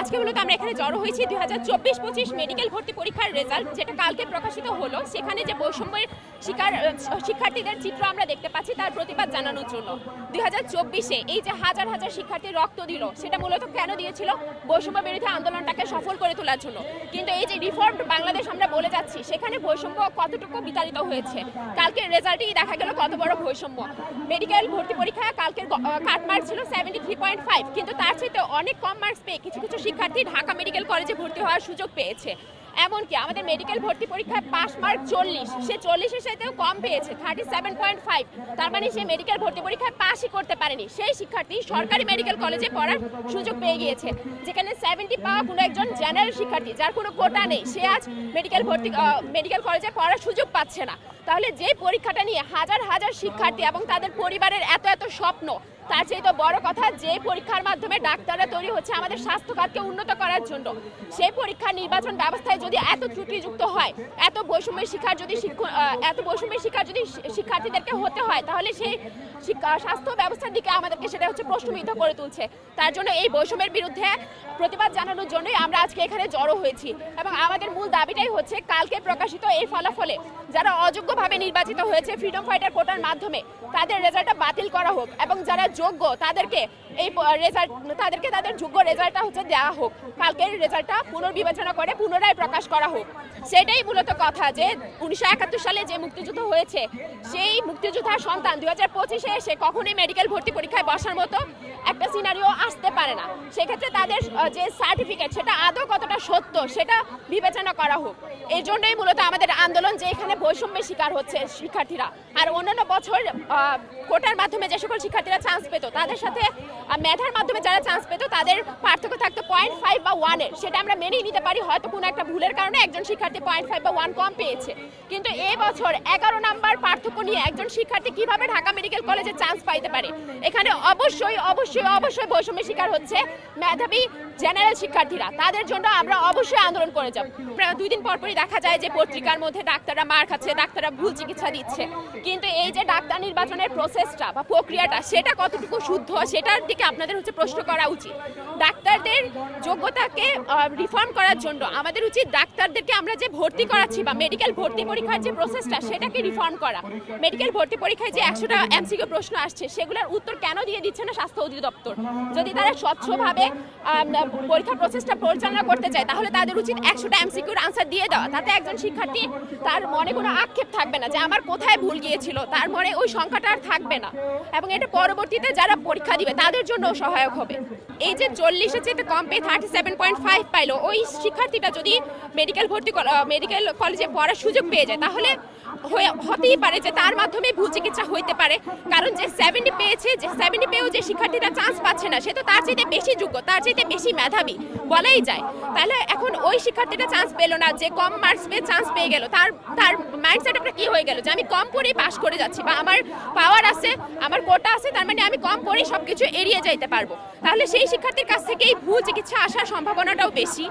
আজকে মূলত আমরা এখানে জড়ো হয়েছি দুই হাজার চব্বিশ পঁচিশ মেডিকেল ভর্তি পরীক্ষার রেজাল্ট, যেটা কালকে প্রকাশিত হলো। সেখানে যে বৈষম্যের শিকার, শিক্ষার্থীদের চিত্র আমরা দেখতে পাচ্ছি, তার প্রতিবাদ জানানোর জন্য। দুই হাজার চব্বিশে এই যে হাজার হাজার শিক্ষার্থী রক্ত দিল, সেটা মূলত কেন দিয়েছিল? বৈষম্য বিরোধী আন্দোলনটাকে সফল করে তোলার জন্য। কিন্তু এই যে রিফর্ম বাংলাদেশ আমরা বলে যাচ্ছি, সেখানে বৈষম্য কতটুকু বিতাড়িত হয়েছে? কালকের রেজাল্টেই দেখা গেল কত বড় বৈষম্য। মেডিকেল ভর্তি পরীক্ষা কালকের কাটমার্ক ছিল সেভেন্টি থ্রি পয়েন্ট ফাইভ কিন্তু তার চাইতে অনেক কম মার্কস পেয়ে কিছু কিছু শিক্ষার্থী ঢাকা মেডিকেল কলেজে ভর্তি হওয়ার সুযোগ পেয়েছে। এমনকি আমাদের মেডিকেল ভর্তি পরীক্ষায় পাস মার্ক চল্লিশ। সে চল্লিশের সাথেও কম পেয়েছে থার্টি সেভেন পয়েন্ট ফাইভ তার মানে সে মেডিকেল ভর্তি পরীক্ষায় পাসই করতে পারেনি। সেই শিক্ষার্থী সরকারি মেডিকেল কলেজে পড়ার সুযোগ পেয়ে গিয়েছে, যেখানে সেভেন্টি পাওয়া কোনো একজন জেনারেল শিক্ষার্থী, যার কোনো কোটা নেই। সে আজ মেডিকেল ভর্তি মেডিকেল কলেজে পড়ার সুযোগ পাচ্ছে না। তাহলে যে পরীক্ষাটা নিয়ে হাজার হাজার শিক্ষার্থী এবং তাদের পরিবারের এত এত স্বপ্ন তার চেয়ে তো বড় কথা, যে পরীক্ষার মাধ্যমে ডাক্তাররা তৈরি হচ্ছে আমাদের স্বাস্থ্য খাতকে উন্নত করার জন্য। সেই পরীক্ষার নির্বাচন ব্যবস্থায় যদি এত ত্রুটিযুক্ত হয়, এত বৈষম্যের শিক্ষার যদি এত বৈষম্যের শিক্ষার যদি শিক্ষার্থীদেরকে হতে হয়, তাহলে সেই স্বাস্থ্য ব্যবস্থার দিকে আমাদেরকে সেটা হচ্ছে প্রশ্নবিদ্ধ করে তুলছে। তার জন্য এই বৈষম্যের বিরুদ্ধে প্রতিবাদ জানানোর জন্যই আমরা আজকে এখানে জড়ো হয়েছি এবং আমাদের মূল দাবিটাই হচ্ছে কালকে প্রকাশিত এই ফলাফলে যারা অযোগ্যভাবে নির্বাচিত হয়েছে ফ্রিডম ফাইটার কোটার মাধ্যমে, তাদের রেজাল্টটা বাতিল করা হোক এবং যারা যোগ্য, তাদেরকে এই রেজাল্ট তাদেরকে তাদের যোগ্য রেজাল্টটা হচ্ছে দেওয়া হোক। কালকের রেজাল্টটা পুনর্বিবেচনা করে পুনরায় প্রকাশ করা হোক। সেটাই মূলত কথা যে উনিশশো একাত্তর সালে যে মুক্তিযুদ্ধ হয়েছে, সেই মুক্তিযোদ্ধার সন্তান দু হাজার পঁচিশে এসে কখনোই মেডিকেল ভর্তি পরীক্ষায় বসার মতো একটা সিনারিও আসতে পারে না। সেক্ষেত্রে তাদের যে সার্টিফিকেট সেটা আদৌ সত্য, সেটা বিবেচনা করা হোক। এই জন্যই মূলত আমাদের আন্দোলন যে এখানে বৈষম্যের শিকার হচ্ছে শিক্ষার্থীরা। আর অন্যান্য বছর কোটার মাধ্যমে যে সকল শিক্ষার্থীরা চান্স পেত, তাদের সাথে মেধার মাধ্যমে যারা চান্স পেত, তাদের পার্থক্য থাকতো পয়েন্ট ফাইভ বা ওয়ানের সেটা আমরা মেনেই নিতে পারি, হয়তো কোনো একটা ভুলের কারণে একজন শিক্ষার্থী পয়েন্ট ফাইভ বা ওয়ান কম পেয়েছে। কিন্তু এই বছর এগারো নাম্বার পার্থক্য নিয়ে একজন শিক্ষার্থী কীভাবে ঢাকা মেডিকেল কলেজে চান্স পাইতে পারে? এখানে অবশ্যই অবশ্যই অবশ্যই বৈষম্যের শিকার হচ্ছে মেধাবী জেনারেল শিক্ষার্থীরা। তাদের জন্য আমরা অবশ্যই আন্দোলন করে যাব। প্রায় দুই দিন পর পরই দেখা যায় যে পত্রিকার মধ্যে ডাক্তাররা মার খাচ্ছে ডাক্তাররা ভুল চিকিৎসা দিচ্ছে। কিন্তু এই যে ডাক্তার নির্বাচনের প্রসেসটা বা প্রক্রিয়াটা সেটা কতটুকু শুদ্ধ সেটার দিকে আপনাদের হচ্ছে প্রশ্ন করা উচিত। ডাক্তারদের যোগ্যতাকে রিফর্ম করার জন্য আমাদের উচিত ডাক্তারদেরকে আমরা যে ভর্তি করাচ্ছি বা মেডিকেল ভর্তি পরীক্ষার যে প্রসেসটা সেটাকে রিফর্ম করা। মেডিকেল ভর্তি পরীক্ষায় যে একশোটা এমসিকিউ প্রশ্ন আসছে সেগুলোর উত্তর কেন দিয়ে দিচ্ছে না স্বাস্থ্য অধিদপ্তর? যদি তারা স্বচ্ছভাবে আম, পরীক্ষার প্রসেসটা পরিচালনা করতে চায় তাহলে তাদের উচিত একশোটা এমসিকিউর আনসার দিয়ে দেওয়া। তাতে একজন শিক্ষার্থী, তার মনে কোনো আক্ষেপ থাকবে না যে আমার কোথায় ভুল গিয়েছিল, তার মনে ওই সংখ্যাটা আর থাকবে না। এবং এটা পরবর্তীতে যারা পরীক্ষা দিবে, তাদের জন্য সহায়ক হবে। এই যে চল্লিশের চেয়ে কম পেয়ে থার্টি সেভেন পয়েন্ট ফাইভ পাইলো, ওই শিক্ষার্থীটা যদি মেডিকেল ভর্তি মেডিকেল কলেজে পড়ার সুযোগ পেয়ে যায়, তাহলে হতেই পারে যে তার মাধ্যমে ভুল চিকিৎসা হইতে পারে। কারণ যে সেভেন্টি পেয়েছে, যে সেভেন্টি পেয়েও যে শিক্ষার্থীরা চান্স পাচ্ছে না, সে তো তার চাইতে বেশি যোগ্য, তার চাইতে বেশি মেধাবী, বলাই যায়। তাহলে এখন ওই শিক্ষার্থীটা চান্স পেল না, যে কম মার্কস পেয়ে চান্স পেয়ে গেল, তার তার মাইন্ডসেট একটা কি হয়ে গেল? যে আমি কম পড়েই পাশ করে যাচ্ছি, বা আমার পাওয়ার আছে, আমার কোটা আছে, তার মানে আমি কম পড়েই সবকিছু এড়িয়ে যাইতে পারব। তাহলে সেই শিক্ষার্থীর কাছ থেকেই ভুল চিকিৎসা আসার সম্ভাবনাটাও বেশি।